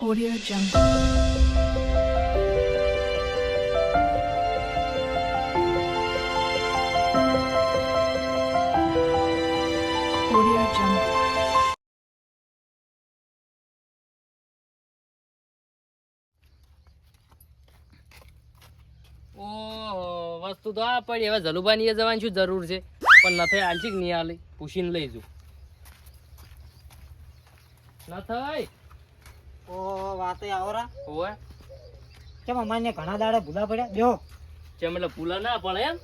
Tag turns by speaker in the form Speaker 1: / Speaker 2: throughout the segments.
Speaker 1: Audio Jungle. Audio Jungle.
Speaker 2: ઓહો વસ્તુ તો આ પડી હવે જલુબાની એ જવાની શું જરૂર છે પણ નથી આલતી કે નહીં આલી પૂછીને લઈ જઉં નથઈ
Speaker 3: ઓ વાતે આવરા
Speaker 2: ઓય
Speaker 3: કેમ અમારને ઘણા દાડે ભૂલા પડ્યા? જો
Speaker 2: કેમ એટલે ભૂલા ના પડે એમ?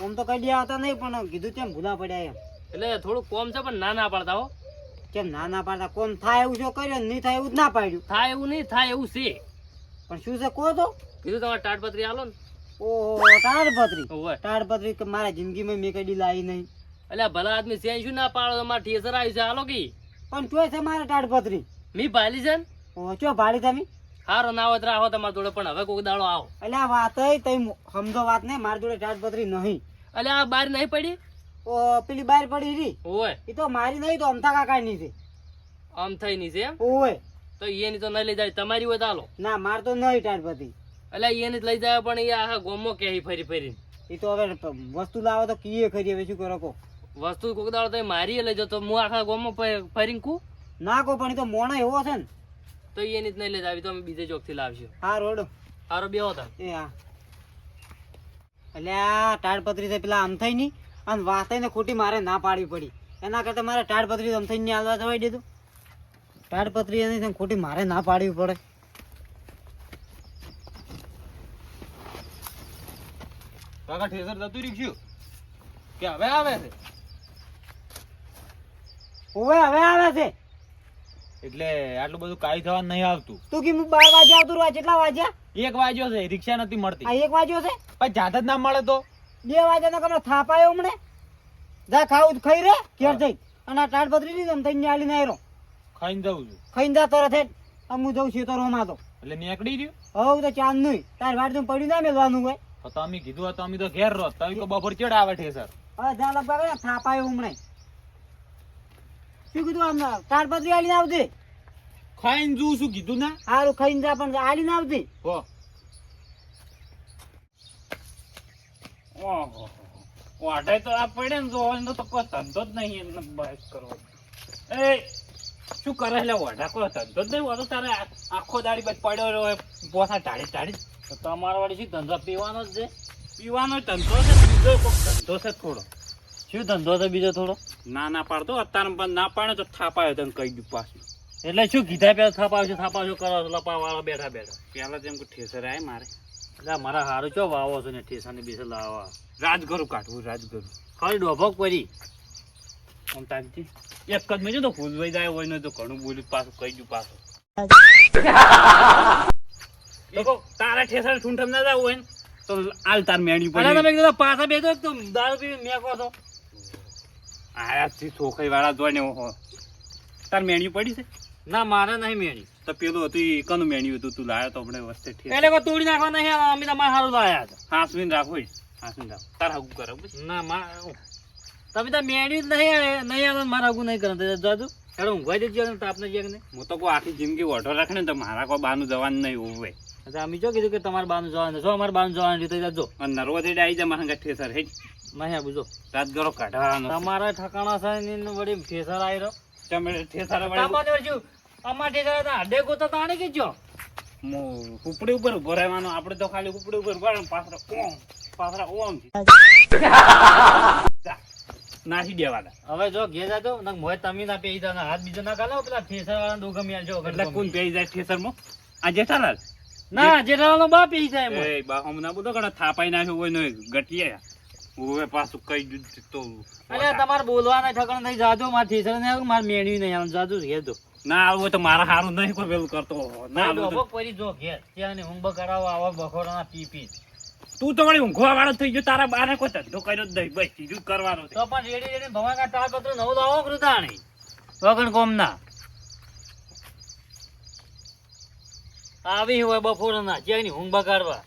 Speaker 3: આમ તો કઈ દે આવતા નહીં પણ કીધું કેમ ભૂલા પડ્યા એમ.
Speaker 2: એટલે થોડું કોમ છે પણ ના ના પાડતા હો.
Speaker 3: કેમ ના ના પાડતા? કોમ થાય એવું જો કર્યો નહીં થાય એવું જ ના પાડ્યું.
Speaker 2: થાય એવું નહીં થાય એવું છે.
Speaker 3: પણ શું છે કહો તો.
Speaker 2: કીધું તમારે ટાટપત્રી આલો ને.
Speaker 3: ઓહો તાડપત્રી?
Speaker 2: ઓવે
Speaker 3: તાડપત્રી કે મારા જિંદગીમાં મેં કદી લાવી નહીં.
Speaker 2: એટલે ભલા આદમી શું ના પાડો? તમારે ઠેસર આવ્યું છે આલો કી.
Speaker 3: પણ ચોય છે મારે તાડપત્રી.
Speaker 2: મી ભાલી છે ને?
Speaker 3: ઓહો ચો ભાડી તમે?
Speaker 2: હારો ના હોય આવો તમારા જોડે પણ હવે કોઈક દાડો આવો.
Speaker 3: એટલે આ વાત તઈ સમજો વાત ને મારી જોડે તાડપત્રી નહીં.
Speaker 2: એટલે આ બાર નહીં પડી?
Speaker 3: ઓ પેલી બહાર પડી રહી
Speaker 2: ઓવે
Speaker 3: એ તો મારી નહીં તો અમથા કાકાની છે.
Speaker 2: આમ થઈ ની છે
Speaker 3: ઓય.
Speaker 2: તો એની તો નહીં લઈ જાય તમારી હોય ચાલો
Speaker 3: ના માર તો નહીં તાડપત્રી
Speaker 2: એટલે એને જ લઈ જાય પણ એ આખા ગોમો કે ફરી ફરી
Speaker 3: એ તો હવે વસ્તુ લાવો તો કીએ ખરી હવે શું કરો કો?
Speaker 2: વસ્તુ કોક દાડો તમે મારી લઈ જાઓ તો હું આખા ગોમો ફરીને કુ
Speaker 3: ના કો પણ એ તો મોણો એવો છે ને.
Speaker 2: તો એની જ નહીં લેતા આવી તો અમે બીજે ચોકથી લાવશું.
Speaker 3: હા રોડ.
Speaker 2: હારો બે હતા.
Speaker 3: એ હા. એટલે આ તાડપત્રી પેલા આમ થઈ ની અને વાતે ને ખોટી મારે ના પાડવી પડી. એના કરતા મારે તાડપત્રી આમ થઈ હાલવા જવાય દીધું. તાડપત્રી એની ખોટી મારે ના પાડવી પડે.
Speaker 4: કાકા ઠેસર જતું રીખ્યું કે હવે આવે છે?
Speaker 3: ઓવે હવે આવે છે.
Speaker 4: એટલે આટલું બધું કાઈ થવા નહીં આવતું.
Speaker 3: તું કે હું બાર વાગે આવતું રહ્યા કેટલા વાગ્યા?
Speaker 4: એક વાગ્યો છે રિક્ષા નથી મળતી.
Speaker 3: આ એક વાગ્યો છે?
Speaker 4: પણ જાત જ ના મળે તો?
Speaker 3: બે વાગ્યાનો કમરે થાપાયો હમણે જા ખાવું ખાઈ રે ઘેર જઈ. અને આ તાડપત્રી લીધી આમ થઈને આલીને આવ્યો
Speaker 4: ખાઈને જવું છું.
Speaker 3: ખાઈને જા તરત આમ હું જઉં છું તો રોમાં તો.
Speaker 4: એટલે નીકળી રહ્યું?
Speaker 3: હવે તો ચાંદ નહીં. તાર વાડ તો પડ્યું ના મેલવાનું હોય.
Speaker 4: તો તમે કીધું તો અમે તો ઘેર રહો. તમે તો બપોર ચેડ આવે છે
Speaker 3: સર. હા જા લગભગ થાપાયો હમણે શું કીધું આમ તાડપત્રી આલી આવતી
Speaker 4: ખાઈને જોઉં શું કીધું ના?
Speaker 3: સારું ખાઈને જા પણ આલીને આવતી.
Speaker 4: હો.
Speaker 5: વાઢાય તો આ પડે ને તો તો કોઈ ધંધો જ નહીં એમને બસ કરવો. એ શું કરે એટલે વાઢા કોઈ ધંધો જ નહીં? તો તારે આખો દાડી બસ પડ્યો રહ્યો પોસા ટાળી ટાળી
Speaker 2: તો તમારા વાળી શું ધંધો પીવાનો જ છે?
Speaker 5: પીવાનો ધંધો છે બીજો કોઈ ધંધો છે થોડો.
Speaker 2: શું ધંધો છે બીજો થોડો?
Speaker 5: ના ના પાડતો અત્યારે પણ ના પાડે તો થાપાયો તને કહી દઉં પાછું.
Speaker 2: એટલે શું કીધા પેલા થાપાવજો થાપાવજો કરો છો લપા વાળા બેઠા બેઠા.
Speaker 5: પેલા જેમ કે ઠેસર આવે મારે.
Speaker 2: એટલે મારા હારું ચો વાવો છો ને ઠેસાની બીસે લાવવા
Speaker 5: રાજગરુ કાઢવું રાજગરુ.
Speaker 2: ખાલી ડોભો કરી
Speaker 5: આમ તાજી એક જ મેં તો ભૂલવાઈ જાય હોય ને તો ઘણું બોલ્યું પાછું કહી દઉં પાછું. તારા ઠેસર ઠૂંઠમ ના જાવ હોય ને તો આલ તાર
Speaker 2: મેણી
Speaker 5: પડે
Speaker 2: તમે કીધું પાછા બેસો તો દારૂ પી મેકો છો.
Speaker 5: આયાથી સોખાઈ વાળા જોઈને તાર મેળવી પડી છે?
Speaker 2: ના મારે નહીં મેળી
Speaker 5: તો પેલું હતું એ કનું મેળવ્યું હતું? તું લાયો તો આપણે વસ્તે
Speaker 2: એટલે કોઈ તોડી નાખવા નહીં અમે તમારે સારું લાયા હતા.
Speaker 5: હાંસવીને રાખો. હાંસવીને રાખો. તાર હગું કરો
Speaker 2: ના મા તમે તો મેળ્યું જ નહીં નહીં આવે મારા આગું નહીં કરે. જાદુ હેડો ઊંઘવા દેજો ને તાપને જે ને.
Speaker 5: હું તો કોઈ આખી જિંદગી ઓઢો રાખે ને તો મારા કોઈ બાનું જવાનું નહીં ઉભે
Speaker 2: એટલે અમે જો કીધું કે તમારે બાનું જવાનું જો અમારે બાનું જવાનું રીતે જજો.
Speaker 5: અને નરવો થઈ આવી જાય મારા હંગાત ઠેસર હે
Speaker 2: નહીં બુજો
Speaker 5: રાજગરો કાઢવાનો
Speaker 2: તમારા ઠકાણા છે ને વળી ફેસર આવી રહ્યો
Speaker 5: તમે ઠેસર વળી
Speaker 2: અમારે ઠેસર હતા હડે ગોતા તાણે કે જો
Speaker 5: મો- ઉપડી ઉપર ઊભો રહેવાનો. આપણે તો ખાલી ઉપડી ઉપર ઊભા પાછળ ઓમ પાછળ ઓમ. નાસી દેવાના.
Speaker 2: હવે જો ઘેર જાજો ને મોય તમે ના પેઈ જાવ હાથ બીજો ના કાલો પેલા ફેસર વાળા દો ગમી જો
Speaker 5: એટલે કોણ પેઈ જાય ઠેસર મો આ જેઠાલાલ?
Speaker 2: ના જેઠાલાલ બા પેઈ જાય મો
Speaker 5: એ બા હમણાં બધો ઘણા થાપાઈ નાખ્યો હોય ને ગટિયા હવે પાછું કઈ દીધું તો
Speaker 2: અલ્યા તમારે બોલવાના ઠકાણ થઈ જાજો માર ઠેસર ને માર મેળવી નહીં આવે જાજો ઘેર જો
Speaker 5: ના આવું હોય તો મારા હારું નહીં કોઈ પેલું કરતો. ના આવું
Speaker 2: પડી જો ઘેર. ત્યાં ઊંઘ કરાવો આવા બખોડાના પી પી
Speaker 5: તું તો વળી ઊંઘવા વાળો થઈ ગયો તારા બારે કોઈ ધંધો કર્યો જ નહીં. બસ બીજું કરવાનું
Speaker 2: તો પણ રેડી રેડી ભવાકા તાળપત્ર નવું લાવો કૃતાણી વગણ કોમ ના આવી હોય બપોરના જ્યાંની ઊંઘ બગાડવા.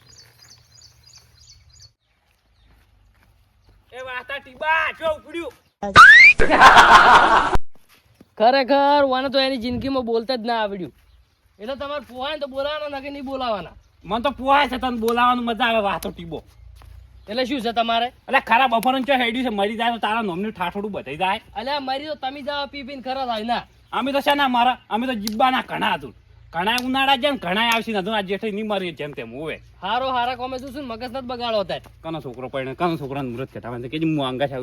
Speaker 5: એ વાતા ટીબા જો ઉપડ્યું.
Speaker 2: ખરેખર મને તો એની જિંદગીમાં બોલતા જ ના આવડ્યું.
Speaker 6: એટલે તમારે પોહાય તો બોલાવાના કે નહીં બોલાવાના
Speaker 5: મને તો પોહાય છે તને બોલાવાનું મજા આવે વાતો ટીબો.
Speaker 6: એટલે શું છે તમારે?
Speaker 5: એટલે ખરા બપોરન ચો હેડ્યું છે મરી જાય તો તારા નોમનું ઠાઠોડું બધાઈ જાય.
Speaker 6: એટલે મરી તો તમે જાઓ પી પીને ખરા થાય ના.
Speaker 5: અમે તો છે ને મારા અમે તો જીબ્બાના ઘણા હતું. ઘણા ઉનાળા જાય ને ઘણા આવશે ને આ જેઠે નહીં મરી જેમ તેમ હોવે.
Speaker 6: હારો હારા કોમે શું મગજ નથી બગાડો થાય.
Speaker 5: કનો છોકરો પડે કનો છોકરાનું મૃત કહેતા કે હું આંગા છે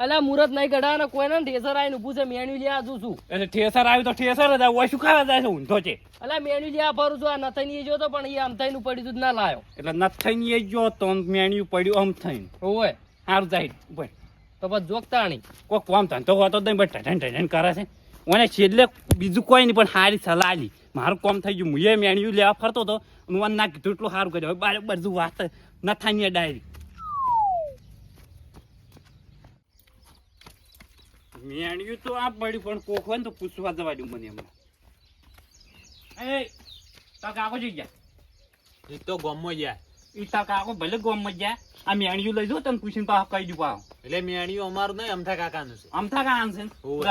Speaker 5: આવી
Speaker 6: અલ્યા મુહૂર્ત નહીં કોઈ કોઈને ઠેસર આવીને ઊભું છે મેન્યુ લ્યા તું શું
Speaker 5: એટલે ઠેસર આવ્યું તો ઠેસર જ આવ્યું શું ખાવા જાય છે ઊંધો છે?
Speaker 6: અલ્યા મેન્યુ લ્યા ફરું છું આ નથઈ એ જોતો પણ એ આમ થઈને પડ્યું તું જ ના લાયો.
Speaker 5: એટલે નથઈ જો તો મેણ્યું પડ્યું આમ થઈને.
Speaker 6: ઓય
Speaker 5: સારું જાય ભાઈ
Speaker 6: તો પછી જોગતા નહીં.
Speaker 5: કોઈ કોમ ધંધો હોતો જ નહીં બટ ઢઢન ઢઢન કરે છે. મને છેલ્લે બીજું કોઈ નહીં પણ સારી સલાહ લી. મારું કોમ થઈ ગયું હું એ મેણ્યું લેવા ફરતો હતો હું ના કીધું એટલું સારું કર્યું. બરાબર બારે બધું વાત ન થાય ડાયરી. મેણ્યું તો આ પડ્યું પણ કોક હોય ને તો પૂછવા જવા દઉં મને હમણાં એ તાર કાકો જઈ ગયા.
Speaker 4: એ તો ગમો ગયા.
Speaker 5: એ તાર કાકો ભલે ગોમ ગયા. આ મેણ્યું લઈ જો તને પૂછીને પાછો કહી દઉં પાછો.
Speaker 4: એટલે મેણ્યું અમારું નહીં અમથા કાકાનું છે.
Speaker 5: અમથા થા છે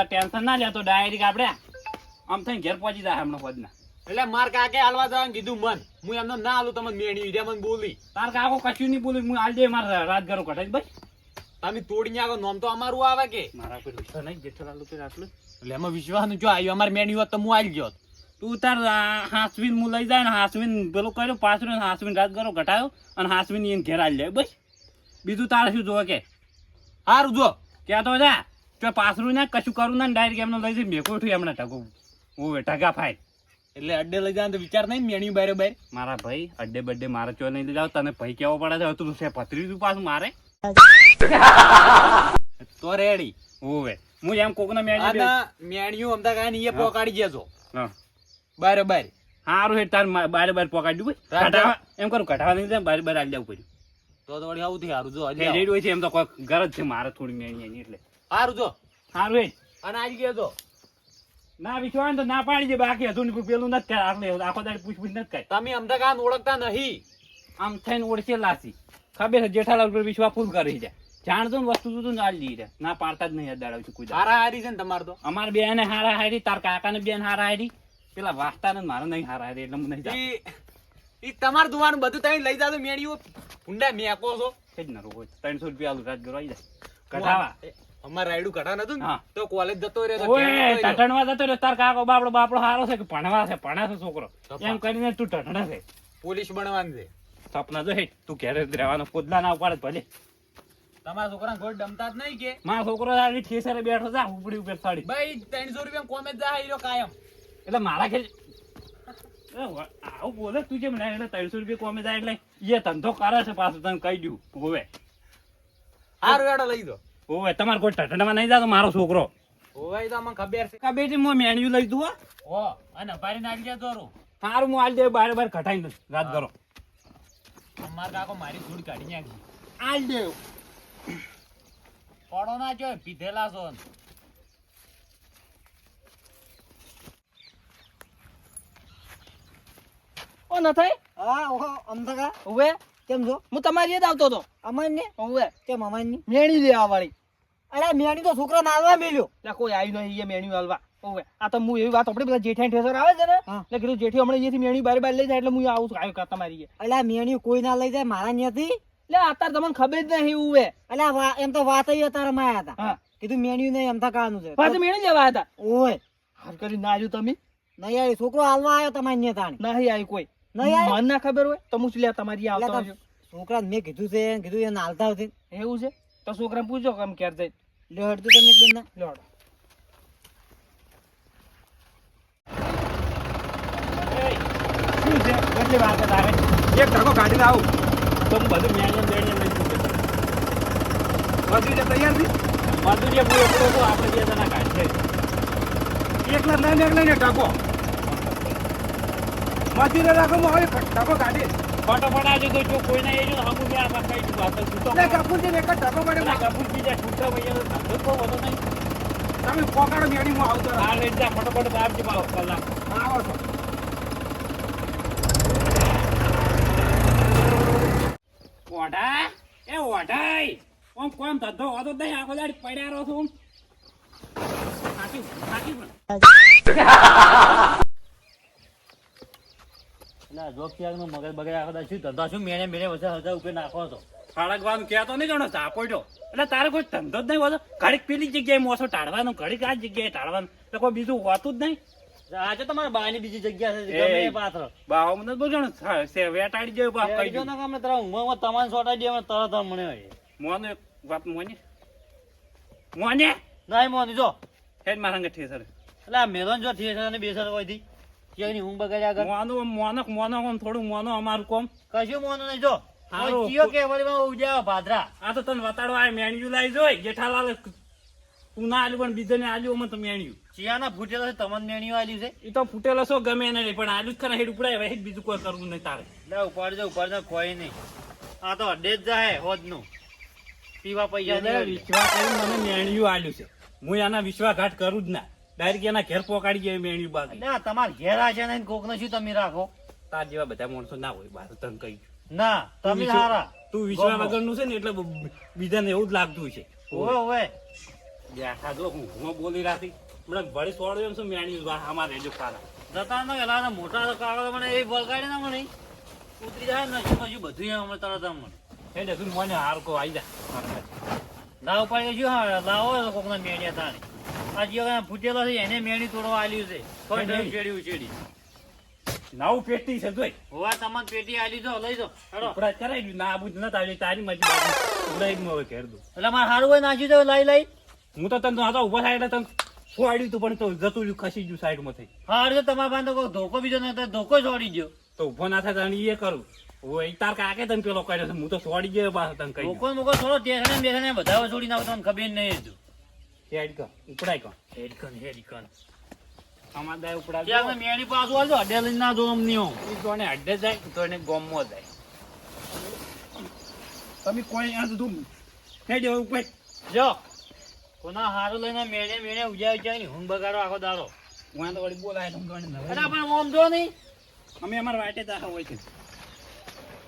Speaker 5: ટેન્શન ના લેતો ડાયરેક્ટ આપણે આમ થઈને ઘેર પહોંચી જાય હમણાં પદના.
Speaker 4: એટલે માર કાકે હાલવા જવાનું કીધું મન. હું એમને ના હાલું તમને મેણ્યું મને બોલી.
Speaker 5: તાર કાકો કશું નહીં બોલી હું હાલ દે મારા રાત ઘરો કટાઈ ભાઈ
Speaker 4: તમે તોડીને આવો નોમ તો અમારું આવે કે.
Speaker 5: મારા પર વિશ્વાસ નહીં જેઠાલાલ ઉપર આટલું?
Speaker 4: એટલે એમાં વિશ્વાસ જો આવ્યો અમારે મેન્યુ હોત તો હું આવી ગયો
Speaker 5: તું તાર હાસવીન હું લઈ જાય ને હાસવીન પેલું કર્યો પાછળ હાસવીન રાત કરો ઘટાયો અને હાસવીન એને ઘેર લે જાય બસ. બીજું તારે શું જોવે કે?
Speaker 4: સારું જો.
Speaker 5: ક્યાં તો જા. જો પાછળું ના કશું કરું ના ડાયરેક્ટ એમને લઈ જઈને મેકો ઉઠ્યું એમને ટકો ઓવે ટકા ફાય
Speaker 4: એટલે અડ્ડે લઈ જાય તો વિચાર નહીં મેણી બારે બાર.
Speaker 5: મારા ભાઈ અડ્ડે બડ્ડે મારે ચો નહીં લઈ જાવ તને ભાઈ કેવો પડે છે તું છે પથરી તું પાછું મારે.
Speaker 4: તો રેડી.
Speaker 5: ઓવે હું એમ કોકને મેણી
Speaker 4: આના મેણિયું કાઈ એ પોકાડી જજો બારે બારે
Speaker 5: હારું હે તાર બારે બારે પોકાડી ભાઈ. એમ કરું કઢાવા નહીં બારે બાર આલી જવું પડ્યું.
Speaker 4: તો તો વળી આવું સારું જો હજી
Speaker 5: રેડી હોય છે એમ તો કોઈ ગરજ છે મારે થોડી મેણી એની એટલે.
Speaker 4: સારું જો.
Speaker 5: હારું હે
Speaker 4: અને આજ ગયો તો
Speaker 5: ના વિશ્વાસ તો ના પાડી દે બાકી ને પેલું નથી કરે આખો દાડી પૂછ પૂછ નથી કરે
Speaker 4: તમે અમદાવાદ ઓળખતા નહીં.
Speaker 5: આમ થઈને ઓળખે લાસી ખબર છે જેઠાલાલ પર વિશ્વાસ ફૂલ કરી જાય જાણતો ને વસ્તુ તું ના રહ્યા. ના પાડતા જ નહીં દાડા કોઈ
Speaker 4: હારા હારી છે ને તમારે તો?
Speaker 5: અમારે બેને હારા હારી તાર કાકા ને બેન હારા હારી. પેલા વાસતા ને મારે નહીં હારા હારી એટલે હું નહીં જાતો.
Speaker 4: ઈ તમાર દુવાનું બધું તમે લઈ જાજો મેણિયું ભૂંડા મેકો છો.
Speaker 5: છે જ ને રોજ ત્રણસો રૂપિયા આલુ રાત આવી જાય. કઢાવા.
Speaker 4: અમાર રાયડું કઢા નતું ને? તો કોલેજ જતો રહ્યો
Speaker 5: ઓય
Speaker 4: જતો?
Speaker 5: ટટણવા જતો રહ્યો. તાર કાકો બાપડો બાપડો હારો છે કે ભણવા છે? ભણે છે છોકરો. એમ કરીને તું ટટણે છે.
Speaker 4: પોલીસ બનવાનું છે.
Speaker 5: સપના જો હે તું ઘેરે જ રહેવાનો પોદલા ના ઉપાડે ભલે.
Speaker 4: તમારા છોકરા ગોળ ડમતા જ નહીં કે?
Speaker 5: મારા છોકરો આલી ઠેસરે બેઠો જા ઉપડી ઉપર સાડી
Speaker 4: ભાઈ ત્રણસો રૂપિયા કોમે જ હીરો કાયમ.
Speaker 5: એટલે મારા ઘેર આવું બોલે તું જેમ એટલે ત્રણસો રૂપિયા કોમે જાય એટલે એ ધંધો કરે છે પાછું તને કહી દઉં હોવે.
Speaker 4: હારું હેડો લઈ દો.
Speaker 5: હોવે તમારે કોઈ ટટડામાં નહીં જાતો મારો છોકરો.
Speaker 4: ઓય તો અમને ખબર છે.
Speaker 5: કા બેટી હું મેન્યુ લઈ દઉં હો.
Speaker 4: અને ભારી નાખી જાય તારું.
Speaker 5: સારું હું આલી દે બાર બાર ઘટાઈ દઉં રાત કરો.
Speaker 4: અમાર કાકો મારી ધૂળ કાઢી નાખી.
Speaker 5: આલી દે.
Speaker 4: પડો ના જો પીધેલા છો.
Speaker 6: ઓ ન થાય?
Speaker 3: હા ઓહો અમથા કા કેમ છો?
Speaker 6: હું તમારી જ આવતો હતો.
Speaker 3: અમારને?
Speaker 6: ઓવે
Speaker 3: કેમ અમારની?
Speaker 6: મેણી લેવા વાળી.
Speaker 3: અરે મેણી તો છોકરા નાલવા મેલ્યો.
Speaker 6: એટલે કોઈ આવી નહીં મેણી હાલવા. ઓવે આ તો હું એવી વાત આપણે બધા જેઠાણી ઠેસર આવે છે ને એટલે કીધું જેઠી હમણાં અહીંયાથી મેણી બારે બાર લઈ જાય એટલે હું આવું છું. આવ્યો કા તમારી
Speaker 3: એટલે મેણી કોઈ ના લઈ જાય મારા ન્યાથી?
Speaker 6: એટલે અત્યારે તમને ખબર જ નહીં ઓવે.
Speaker 3: અલ્યા વા- એમ તો વાત તારા માં આયા હતા. કીધું મેણ્યું નહીં અમથા કાનું છે.
Speaker 6: પાછું મેણી જવા હતા?
Speaker 3: ઓય.
Speaker 6: હાર કરી ના આવ્યું તમે.
Speaker 3: નહીં આવ્યું છોકરો હાલવા આવ્યો તમારી ન્યા
Speaker 6: નહીં આવ્યું કોઈ.
Speaker 3: નહીં આવ્યું
Speaker 6: મને ના ખબર હોય તો હું શું લે તમારી આવતા
Speaker 3: છોકરા મેં કીધું છે કીધું એને હાલતા આવતી
Speaker 6: એવું છે? તો છોકરા પૂછો કેમ ક્યારે જાય
Speaker 3: લે હડતું તમે એકદમ ના
Speaker 6: લોડો
Speaker 5: શું છે કેટલી વાત તારે
Speaker 4: એક ઢગો કાઢીને આવું.
Speaker 5: તો હું બધું લઈ દઉં
Speaker 4: બધું જે તૈયાર છે?
Speaker 5: બધું જે એકલો હતો આપણે બે જણા કાઢશે
Speaker 4: એકલા લઈને એક લઈને ઢગો મજૂરે રાખો હવે ઢગો કાઢી.
Speaker 5: ફટાફટ આજે તો જો કોઈને એ જો હમું આમાં કઈ વાત આ તો છૂટો
Speaker 4: એટલે કપૂરજી એક જ
Speaker 5: પેલા
Speaker 4: પડે.
Speaker 5: કપૂરજી જે છૂટા ભાઈ ધંધો બહુ વધુ નહીં.
Speaker 4: તમે પોકાડો હું આવતો.
Speaker 5: આ રેજા જા ફટાફટ આપજે પાવ કલાક.
Speaker 4: આવો છો.
Speaker 5: ઓઢા એ ઓઢાઈ ઓમ કોમ ધંધો હોતો નહીં. આખો દાડી પડ્યા રહો છું. સાચી સાચી પણ.
Speaker 2: એટલે આ મગજ બગડ આખો શું ધંધા? શું મેણે મેણે વચ્ચે હજાર ઉપર નાખો તો
Speaker 5: સળગવાનું કહેતો નહીં ગણો? ચાપોડ્યો એટલે તારે કોઈ ધંધો જ નહીં હોતો. ઘડીક પેલી જગ્યાએ મોસો ટાળવાનું ઘડીક આ જગ્યાએ ટાળવાનું. એટલે કોઈ બીજું હોતું જ નહીં.
Speaker 2: આજે તમારા બાની બીજી જગ્યા છે ગમે પાત્ર.
Speaker 5: બાવા મને બોલજો વેટાડી જાય બાપ કહી
Speaker 2: જો ને અમે તારા ઊંઘમાં તમારે સોટાઈ દે અમે તરત મને
Speaker 5: મોને વાત મોને? મોને?
Speaker 2: નહીં મોની જો.
Speaker 5: હેડ મારા અંગે ઠેસર.
Speaker 2: એટલે આ મેલન જો બેસર હોયથી ક્યાંયની ઊંઘ બગાડ્યા આગળ.
Speaker 5: મોનો મોનો મોનો આમ થોડું મોનો અમારું કોમ.
Speaker 2: કશું મોનો નહીં જો. કોઈ કે ઉજાવા ભાદરા?
Speaker 5: આ તો તને વતાડો આ મેણ્યું લાવી જોઈ જેઠાલાલ તું ના આલ્યું પણ બીજાને આલ્યું અમે તો મેણ્યું.
Speaker 2: ચિયાના ફૂટેલા છે તમને મેણ્યું આલ્યું છે?
Speaker 5: એ તો ફૂટેલો છો ગમે એને નહીં પણ આલ્યું જ ખરા હેડ ઉપડાય હવે બીજું કોઈ કરવું નહીં તારે.
Speaker 2: લે ઉપાડજો ઉપાડજો કોઈ નહીં. આ તો અડે જ જાય હોદનું. પીવા પૈસા દે
Speaker 5: વિશ્વાસ કરીને મને મેણ્યું આલ્યું છે. હું આના વિશ્વાઘાટ કરું જ ના. ડાયરેક્ટ એના ઘેર પોકાડી જાય મેણ્યું બાકી
Speaker 2: ના તમાર ઘેર આ છે ને કોક ને શું તમે રાખો?
Speaker 5: તાર જેવા બધા માણસો ના હોય બાર તને કહી
Speaker 2: ના તમે સારા
Speaker 5: તું વિશ્વાસ. વગરનું છે ને એટલે બીજાને એવું જ લાગતું છે
Speaker 2: ઓવે ઓવે.
Speaker 5: બેઠા જો હું બોલી રાતી હમણાં સોળ્યો એમ શું મેણ્યું બા અમારે જો ખારા
Speaker 2: જતા ન એલા મોટા કાગળ મને એ બળગાડે ના મને. ઉતરી જાય ને શું બધું એમ હમણાં તરત મને.
Speaker 5: ને તું મને હાર કો આવી જા.
Speaker 2: લાવ પાડી જો હા લાવો કોકને મેણ્યા તાણે આ જે ફૂટેલો છે એને મેણી તોડવા આલ્યું છે. કોઈ. ઉછેડી ઉછેડી
Speaker 5: નાવું પેટી છે જોઈ.
Speaker 2: હોવા તમાર પેટી આલી દો લઈ દો હેડો.
Speaker 5: ઉપરા કરાઈ દઉં ના આબુ જ નતા આવી તારી મજી બાજુ ઉપરાઈ જ હવે ઘેર દઉં
Speaker 2: એટલે મારે સારું હોય નાખી દો લઈ લઈ.
Speaker 5: હું તો તને તો ઊભા થાય એટલે તને છોડ્યું તું પણ તો જતું રહ્યું ખસી ગયું સાઈડમાંથી
Speaker 2: હાર તો તમારા પાસે તો ધોકો બીજો નહીં તો ધોકો છોડી ગયો.
Speaker 5: તો ઊભો ના થાય તને એ કરું. ઓય તાર કાકે તને પેલો કર્યો છે? હું તો છોડી ગયો પાછો તને કહી
Speaker 2: ધોકો મોકો થોડો ટેસને બેસને બધા છોડી નાખો તમને ખબર નહીં હતું
Speaker 5: હેડ કર ઉપડાય કર. દાય ઉપડા
Speaker 2: ત્યાં મેણી પાછું હાલજો અડે લઈને ના જો અમને હું
Speaker 5: તોને અડ્ડે જાય તોને ગોમમાં જાય. તમે કોઈ આ બધું હેડ ઉપર
Speaker 2: જો. કોના હારું લઈને મેળે મેળે ઉજાય ઉજાય ને હું બગાડો આખો દાડો.
Speaker 5: હું તો વળી બોલાય તમે નવાઈ
Speaker 2: અરે પણ ઓમ જો નહીં.
Speaker 5: અમે અમાર વાટે તા હોય છે.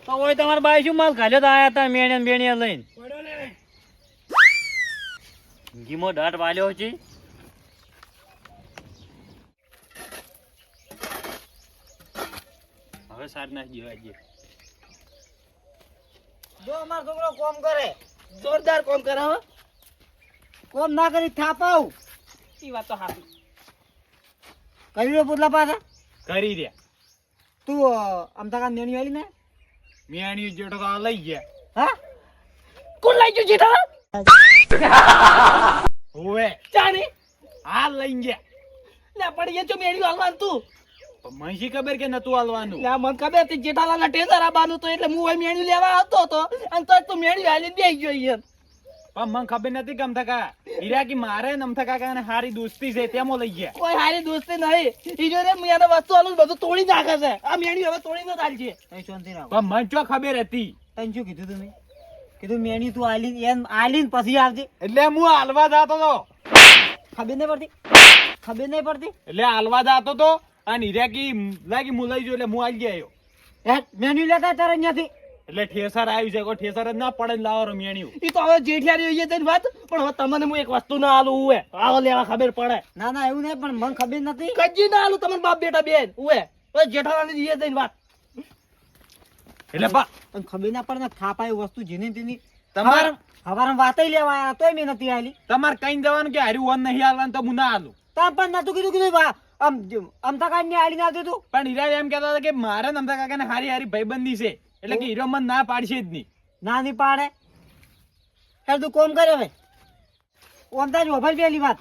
Speaker 2: તો હોય તમાર બાઈ શું માલ ખાલ્યો તો આયા તા મેણે મેણે લઈને?
Speaker 5: લે.
Speaker 2: ગીમો દાટ વાલ્યો છે.
Speaker 5: હવે સાર નાખી દેવા જઈએ
Speaker 3: જો અમાર છોકરો કોમ કરે. જોરદાર કોમ કરે હો. કોમ ના કરી થાપાવ
Speaker 6: ઈ વાત તો હાચી.
Speaker 3: કરી લો પોતલા પાછા?
Speaker 5: કરી દે.
Speaker 3: તું કાન નેણી વાળી ને?
Speaker 5: મેણી જેઠો તો લઈ ગયા.
Speaker 3: હા?
Speaker 6: કોણ લઈ ગયું જેઠા?
Speaker 5: હોવે.
Speaker 6: ચાની
Speaker 5: આ લઈ ગયા.
Speaker 6: લે પડી એ જો મેળ્યું હાલવાનું તું.
Speaker 5: પણ ખબર કે નતું હાલવાનું?
Speaker 6: લે મને ખબર હતી જેઠાલાલ ટેસર આબાનું તો એટલે હું મેણી લેવા આવતો હતો. અને તો તું મેણી હાલી બેસી ગયો અહીંયા
Speaker 5: પણ મને ખબર નથી કે અમથા હીરા કે મારે ને અમથા કાકા ને હારી દોસ્તી છે તેમાં લઈ ગયા.
Speaker 6: કોઈ હારી દોસ્તી નહીં. ઈ જો રે મેં વસ્તુ આલું બધું તોડી નાખે છે. આ મેણી હવે તોડી ન ચાલશે
Speaker 3: તઈ શાંતિ રાખો.
Speaker 5: પણ મને ચો ખબર હતી?
Speaker 3: તને શું કીધું તમે કીધું મેણી તું આલી એમ આલી પછી આવજે.
Speaker 5: એટલે હું હાલવા જાતો તો.
Speaker 3: ખબર નહીં પડતી? ખબર નહીં પડતી?
Speaker 5: એટલે હાલવા જાતો તો અને હીરા કી લાગી મુલાઈ લઈ જો એટલે હું આવી ગયો.
Speaker 3: યાર મેન્યુ લેતા તારે અહીંયાથી
Speaker 5: એટલે ઠેસર આવ્યું છે કોઈ ઠેસર જ ના પડે ને લાવો મેણ્યું
Speaker 6: ઈ તો હવે જેઠિયારી હોઈએ તેની વાત પણ હવે તમને હું એક વસ્તુ ના આલું ઉવે. આવો લેવા ખબર પડે.
Speaker 3: ના ના એવું નહીં પણ મને ખબર નથી.
Speaker 6: કજી ના આલું તમને બાપ બેટા બેન ઉવે. હવે જેઠાલાની જઈએ તેની વાત.
Speaker 5: એટલે બા
Speaker 3: તને ખબર ના પડે ને થાપાય વસ્તુ જેની તેની.
Speaker 5: તમાર
Speaker 3: હવારે વાતય લેવા આયા તોય મેં નથી આલી
Speaker 5: તમારે કઈ જવાનું કે હારી વન નહીં આવવાનું તો હું ના આલું.
Speaker 3: તા પણ નતું કીધું કીધું વા આમ અમતા કાકા ને આલી ના તું
Speaker 5: પણ હીરા એમ કહેતા હતા કે મારે અમતા અમથા કાકા ને હારી હારી ભાઈબંધી છે. એટલે કે હીરો મને ના પાડશે જ નહીં.
Speaker 3: ના નહીં પાડે? યાર તું કોમ કરે હવે. ઓમતા જ વફર પેલી વાત.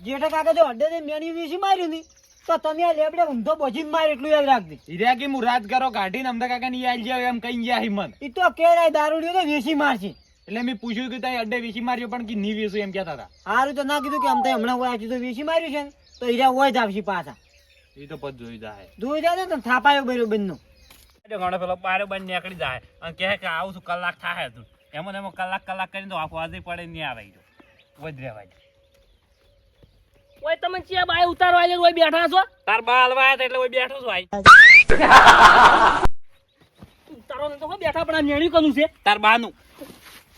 Speaker 3: જેઠા કાકા તો અડ્ડે મેણી વીસી માર્યું નહીં? તો તમે આ લેબડે ઊંધો બોજીને માર એટલું યાદ રાખજે.
Speaker 5: હીરા કે હું રાત કરો કાઢીને અમદા કાકા ની આવી જાય એમ કઈ ગયા હિમન
Speaker 3: ઈ તો કેરાય દારૂડિયો તો વેસી મારશે.
Speaker 5: એટલે મેં પૂછ્યું કે તાઈ અડ્ડે વીસી માર્યો પણ કે ની વીસું એમ કહેતા હતા.
Speaker 3: સારું તો ના કીધું કે અમતા હમણાં હોય તો વેસી માર્યું છે તો હીરા હોય જ આવશે પાછા.
Speaker 5: એ તો પદ જોઈ જાય
Speaker 3: જોઈ જાય ને થાપાયો બર્યો બંધનો.
Speaker 5: ઘણો પેલો બારે બંધ નીકળી જાય. અને કહે કે આવું છું કલાક થાય તું. એમાં એમાં કલાક કલાક કરીને તો આખું આજે પડે નહીં આવે જો વધરે વાય
Speaker 6: ઓય તમે ચિયા બાય ઉતારવા આલ્યા ઓય બેઠા છો?
Speaker 5: તાર બા હલવા આવ્યા એટલે ઓય બેઠો છું આઈ
Speaker 6: ઉતારો ને તો હો બેઠા પણ આ મેળ્યું કનું છે?
Speaker 5: તાર બાનું.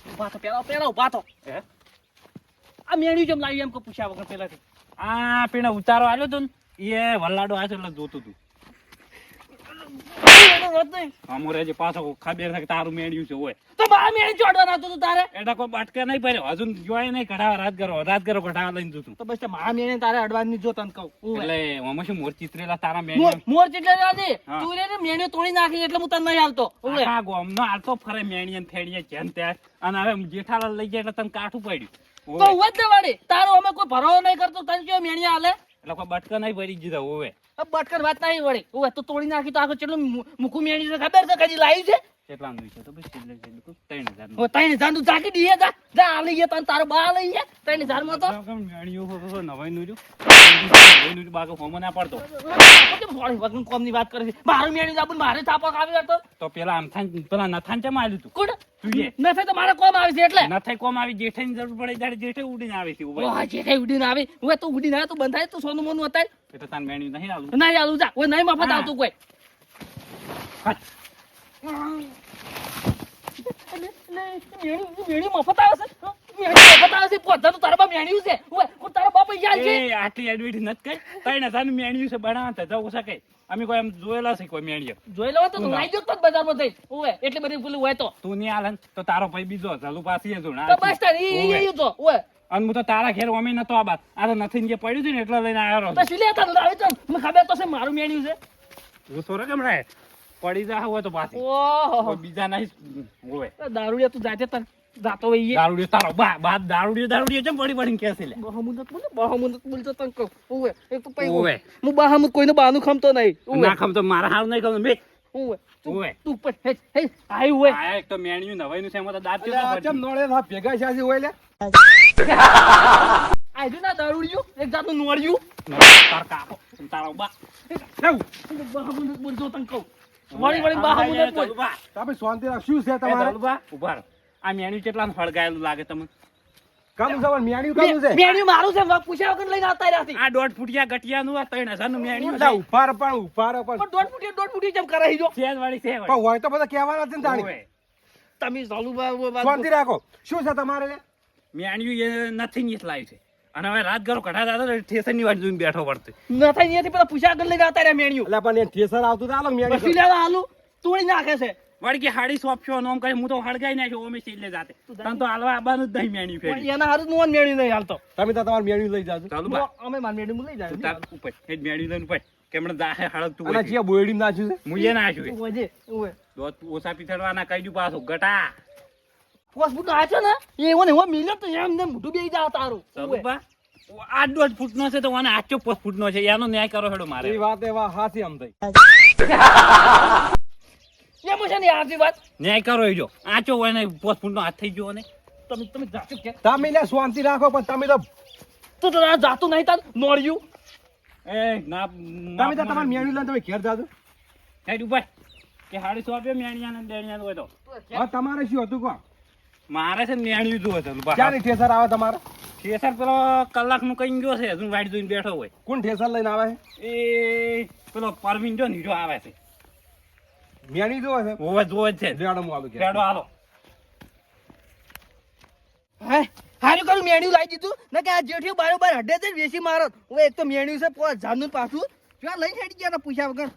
Speaker 6: ઊભા તો પેલા પેલા ઊભા તો
Speaker 5: હે?
Speaker 6: આ મેણી જેમ લાવી એમ કે પૂછ્યા વગર પેલાથી
Speaker 5: આ પેલા ઉતારો આવ્યો તો ને એ વલ્લાડો આવ્યો એટલે જોતું તું.
Speaker 6: નહીં
Speaker 5: અમુરે જે પાછો ખબર છે તારું મેળ્યું છે હોય
Speaker 6: તો મારા મેણી ચોડવા તું તારે?
Speaker 5: એટલે કોઈ બાટકા નહીં પડ્યો હજુ જોઈ નહીં કઢાવા રાત કરો રાત કરો કઢાવા લઈને જતું
Speaker 6: તો બસ મારા મેણી તારે અડવાની જો તને કહું.
Speaker 5: એટલે આમાં શું મોર ચિત્રેલા તારા
Speaker 6: મોર મોર ચીટલે રાજી તું રે ને તોડી નાખી એટલે હું તને નહીં આવતો. ઉવે.
Speaker 5: આખા આલતો ફરે મેણીએ ને થેડીએ જેમ ત્યાં અને હવે જેઠાલાલ લઈ ગયા એટલે તને કાઠું પડ્યું.
Speaker 6: તો
Speaker 5: ઓવે.
Speaker 6: જ ને વાળી તારો અમે કોઈ ભરો નહીં કરતો તને કયો મેળિયા હાલે?
Speaker 5: એટલે કોઈ બટકા નહીં ભરી દીધા હવે
Speaker 6: બટકર વાત નહીં વળી. ઉવે તો તોડી નાખી તો આખો ચેટલું મુકુ મેળી મેણી છે ખબર છે કદી લાવી છે?
Speaker 5: કેટલાનું છે તો બસ એટલે છે ત્રણ હજારનું.
Speaker 6: ઓ ત્રણ હજાર તું જાકી દઈએ જા. જા આ લઈએ તન તારો બા લઈએ ત્રણ હજારમાં તો.
Speaker 5: કેમ મેળ્યું હો, નવાઈ નું જો નવાઈ નું બાકો હોમો ના પડતો.
Speaker 6: કેમ વગન કોમ કોમની વાત કરે છે? મારું મેણી જાબુ મારે થાપક આવી હતો
Speaker 5: તો પેલા આમ થાન પેલા નથાન ચમ આલ્યું તું?
Speaker 6: કોણ?
Speaker 5: એ.
Speaker 6: ન તો મારે કોમ આવે છે એટલે.
Speaker 5: નથાઈ કોમ આવી જેઠાની જરૂર પડે ત્યારે જેઠે ઉડીને આવે છે
Speaker 6: ઓહ જે ઉડીને આવી. હવે તું ઉડીને આવે તું બંધાય તો સોનું મોનું હતા
Speaker 5: એ તો તાન મેળ્યું નહીં આલું.
Speaker 6: નહીં આલું જા. ઓય નહીં મફત આવતું કોઈ. મેણી મફત આવે છે? મેણી છે તો તારા બા મેણ્યું છે. ઓય તારા બાપ યાર છે.
Speaker 5: આટલી કઈ? છે અમે કોઈ એમ જોયેલા છે કોઈ મેળ્યો
Speaker 6: જોઈ લો તો
Speaker 5: તું
Speaker 6: લાઈ દો બજારમાં થઈ ઓય એટલે બધી પેલું હોય તો.
Speaker 5: તું નહીં આલે તો તારો ભાઈ બીજો ચાલુ પાછી
Speaker 6: તો બસ તાર ઈ ઈ- ઈ તો
Speaker 5: અને હું તો તારા ઘેર અમે નતો આ બાત આ તો નથી જે પડ્યું છે ને એટલે લઈને આવ્યો
Speaker 6: તો સિલે તાર લાવે તો મને ખબર તો છે મારું મેણ્યું છે.
Speaker 5: હું સોરે કેમ રહે પડી જા હોય તો પાછી.
Speaker 6: ઓહો.
Speaker 5: બીજા નહીં દારૂ
Speaker 6: દારૂડિયા તું જાતે તન જાતો ઈ.
Speaker 5: દારૂડિયો તારો બા બા દારૂડિયો દારૂડિયો કેમ પડી પડીને કે છે લે.
Speaker 6: બહામું નથી બોલે બહામું નથી બોલતો તને કહું. ઓવે એક તો પૈ
Speaker 5: ઓવે.
Speaker 6: હું બહામું કોઈને બહાનું ખમતો નહીં.
Speaker 5: ના ખમ તો મારા હાલ નહીં ખમ બે.
Speaker 6: ઓવે તું
Speaker 5: ઓવે.
Speaker 6: તું પર હે હે આઈ ઓવે
Speaker 5: આ એક તો મેણ્યું નવાઈનું છે એમાં તો દાંત કેટલો
Speaker 4: ચમ? નોળે ના ભેગા છે આજે હોય લે?
Speaker 6: આઈ ના દારૂડિયું. એક જાતનું નોળિયું.
Speaker 5: તાર કાકો. તારો બા. લેવું.
Speaker 6: બહામું નથી બોલતો તને કહું. વળી વળી બહામું નથી બોલ
Speaker 5: બા.
Speaker 4: તમે શાંતિ રાખ શું છે તમારે?
Speaker 5: ઊભા રહો. આ મેણ્યું કેટલા ફળગાયેલું લાગે તમને?
Speaker 4: કામ છે મેણ્યું કામ છે.
Speaker 6: મેણ્યું મારું છે પૂછ્યા વગર લઈને આવતા રહ્યા
Speaker 5: આ દોઢ ફૂટિયા ગટિયાનું આ ત્રણ હજારનું મેણ્યું છે.
Speaker 4: ઉપાર પણ ઉપાર પણ.
Speaker 6: દોઢ ફૂટિયા દોઢ ફૂટી જેમ કરાઈ જો.
Speaker 5: સેજ વાળી છે
Speaker 4: પણ હોય તો બધા કહેવાના છે ને તાણી
Speaker 6: તમે ચાલુ બા
Speaker 4: શાંતિ રાખો. શું છે તમારે?
Speaker 5: મેણ્યું એ નથી ની જ છે. અને હવે રાત ગરો કઢા દાદા ઠેસરની વાત જોઈને બેઠો પડતો
Speaker 6: ન થાય અહીંયાથી પેલા પૂછ્યા વગર લઈને આવતા રહ્યા મેણ્યું.
Speaker 4: એટલે પણ એ ઠેસર આવતું તો આલો મેણ્યું
Speaker 6: પછી લેવા આલુ તોડી નાખે છે.
Speaker 5: વળી કે હાડી સોંપશો નોમ કરી હું તો હળગાઈ નાખ્યો ઓમે છેલ્લે જાતે. તને તો હાલવા આવવાનું જ નહીં મેણ્યું ફેરી.
Speaker 6: એના હારું નું મેળ્યું નહીં હાલતો
Speaker 4: તમે તો તમારે મેણ્યું લઈ જાજો.
Speaker 5: ચાલુ
Speaker 6: અમે માર મેળ્યું લઈ જાજો
Speaker 5: તાર ઉપર એ જ લઈને ઉપર. કેમણે દાહે હળગતું
Speaker 4: અને. જે બોયડી નાખ્યું છે?
Speaker 5: મુજે નાખ્યું.
Speaker 6: ઓજે ઓએ
Speaker 5: દોત ઓસા પીથડવાના કહી દઉં પાછો. ગટા.
Speaker 6: ફોસફૂટ આછો ને. એવો ને એવો મિલ્યો તો એમ ને મોઢું બેઈ જાવ તારું.
Speaker 5: ચાલુ. બા. આ દોઢ ફૂટનો છે તો આને આચો ફૂટ ફૂટનો છે. એનો ન્યાય કરો હેડો મારે.
Speaker 4: એ વાત એવા હાથી આમ થઈ.
Speaker 6: એમ છે ને આજી વાત?
Speaker 5: ન્યાય કરો જો. આચો હોય ને પાંચ ફૂટનો હાથ થઈ ગયો ને
Speaker 6: તમે તમે જાતું કે.
Speaker 4: તમે ને શાંતિ રાખો પણ તમે તો
Speaker 6: તું તો આ જાતું નહીં તાર નોળ્યું.
Speaker 5: એ ના
Speaker 4: તમે તો તમાર મેણ્યું લઈને તમે ઘેર જાજો.
Speaker 5: હેડ ઉપર. કે હાડી સોંપ્યો મેણિયા ને દેણિયા હોય તો.
Speaker 4: હવે તમારે શું હતું કો
Speaker 5: મારે છે ને મેણ્યું જોવે છે બા.
Speaker 4: ક્યારે ઠેસર આવે તમારે?
Speaker 5: થેસર પેલો કલાકનું કઈ ગયો છે હજુ વાઈટ જોઈને બેઠો હોય.
Speaker 4: કોણ ઠેસર લઈને આવે
Speaker 5: એ પેલો પરવીન જો નીચો આવે છે.
Speaker 4: મેણી જોવે છે?
Speaker 5: હોવે જોવે છે.
Speaker 4: રેડો હું આલું
Speaker 5: રેડો હાલો.
Speaker 6: હે? હારું કરું મેણ્યું લાવી દીધું? ને કે આ જેઠિયો બારો બાર હડે છે વેસી મારો. હવે એક તો મેણ્યું છે પોસ જાનું પાછું. જો લઈ લઈને ગયા ને પૂછ્યા વગર.